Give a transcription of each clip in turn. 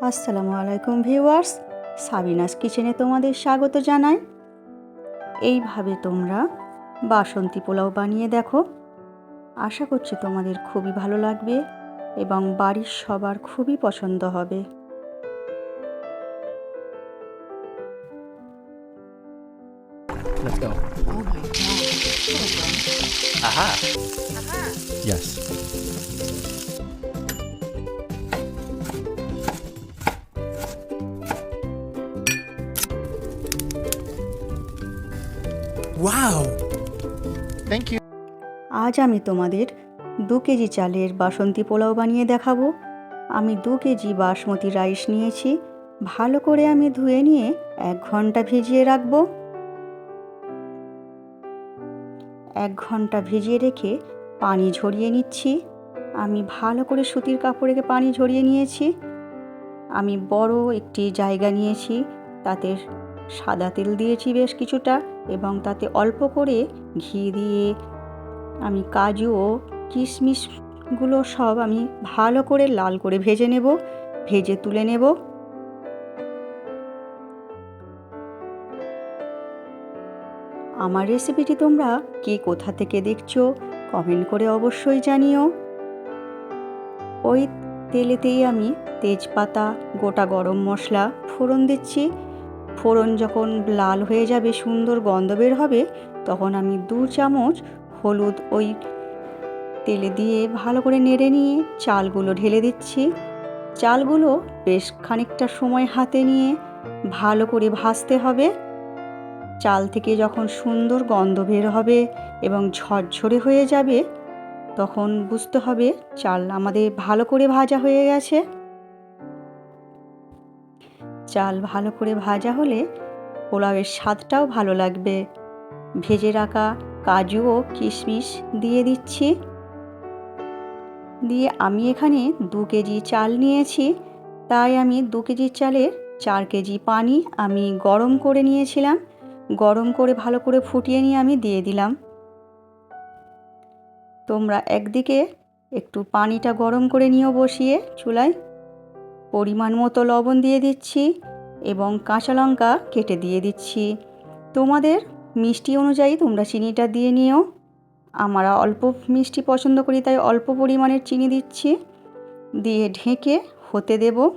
আসসালামু আলাইকুম viewers Sabinus কিচেনে তোমাদের স্বাগত জানাই এইভাবে তোমরা বাসন্তী পোলাও বানিয়ে দেখো আশা করছি তোমাদের খুবই ভালো লাগবে এবং বাড়ির সবার খুবই পছন্দ হবে Let's go. Oh my god. Aha. Yes. Wow. Thank you. আজ আমি তোমাদের দু কেজি চালের বাসন্তী পোলাও বানিয়ে দেখাবো। আমি দু কেজি বাসমতি রাইস নিয়েছি। ভালো করে আমি ধুয়ে নিয়ে এক ঘণ্টা ভিজিয়ে রাখব। এক ঘণ্টা ভিজিয়ে রেখে পানি ঝরিয়ে নিচ্ছি। আমি ভালো করে সুতির কাপড়ে পানি ঝরিয়ে নিয়েছি। আমি বড় একটি জায়গা নিয়েছি। তাতে সাদা তেল দিয়েছি বেশ কিছুটা। এবং তাতে অল্প করে ঘি দিয়ে আমি কাজু ও কিশমিশগুলো সব আমি ভালো করে লাল করে ভেজে নেব, ভেজে তুলে নেব। আমার রেসিপিটি তোমরা কে কোথা থেকে দেখছ কমেন্ট করে অবশ্যই জানিও। ওই তেলেতেই আমি তেজপাতা, গোটা গরম মশলা ফোড়ন দিচ্ছি। ফোড়ন যখন লাল হয়ে যাবে, সুন্দর গন্ধ বের হবে, তখন আমি দু চামচ হলুদ ওই তেলে দিয়ে ভালো করে নেড়ে নিয়ে চালগুলো ঢেলে দিচ্ছি। চালগুলো বেশ খানিকটা সময় হাতে নিয়ে ভালো করে ভাজতে হবে। চাল থেকে যখন সুন্দর গন্ধ বের হবে এবং ঝরঝরে হয়ে যাবে, তখন বুঝতে হবে চাল আমাদের ভালো করে ভাজা হয়ে গেছে। চাল ভালো করে ভাজা হলে পোলাওয়ের স্বাদটাও ভালো লাগবে। ভেজে রাখা কাজু ও কিশমিশ দিয়ে দিচ্ছি। দিয়ে আমি এখানে দু কেজি চাল নিয়েছি। তাই আমি দু কেজি চালের চার কেজি পানি আমি গরম করে নিয়েছিলাম। গরম করে ভালো করে ফুটিয়ে নিয়ে আমি দিয়ে দিলাম। তোমরা একদিকে একটু পানিটা গরম করে নিয়েও বসিয়ে চুলায়। পরিমাণ মতো লবণ দিয়ে দিচ্ছি এবং কাঁচা লঙ্কা কেটে দিয়ে দিচ্ছি। তোমাদের মিষ্টি অনুযায়ী তোমরা চিনিটা দিয়ে নিও। আমরা অল্প মিষ্টি পছন্দ করি, তাই অল্প পরিমাণের চিনি দিচ্ছি। দিয়ে ঢেকে হতে দেব।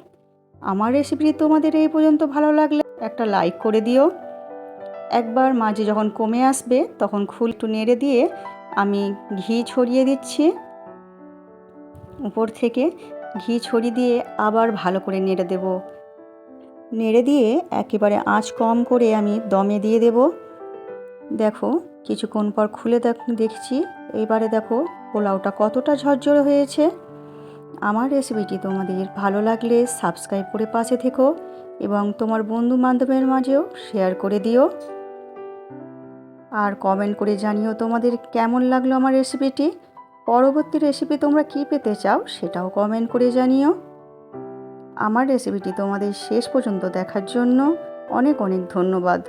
আমার রেসিপি তোমাদের এই পর্যন্ত ভালো লাগলে একটা লাইক করে দিও। একবার মাঝে যখন কমে আসবে, তখন খুল একটু নেড়ে দিয়ে আমি ঘি ছড়িয়ে দিচ্ছি। উপর থেকে ঘি ছড়িয়ে দিয়ে আবার ভালো করে নেড়ে দেব। নেড়ে দিয়ে একেবারে আঁচ কম করে আমি দমে দিয়ে দেব। দেখো, কিছুক্ষণ পর খুলে দেখ, দেখছি, এবারে দেখো পোলাওটা কতটা ঝরঝরে হয়েছে। আমার রেসিপিটি তোমাদের ভালো লাগলে সাবস্ক্রাইব করে পাশে থেকো এবং তোমার বন্ধু বান্ধবের মাঝেও শেয়ার করে দিও। আর কমেন্ট করে জানিও তোমাদের কেমন লাগল আমার রেসিপিটি। পরবর্তী রেসিপি তোমরা কি পেতে চাও সেটাও কমেন্ট করে জানিও। আমার রেসিপিটি তোমাদের শেষ পর্যন্ত দেখার জন্য অনেক অনেক ধন্যবাদ।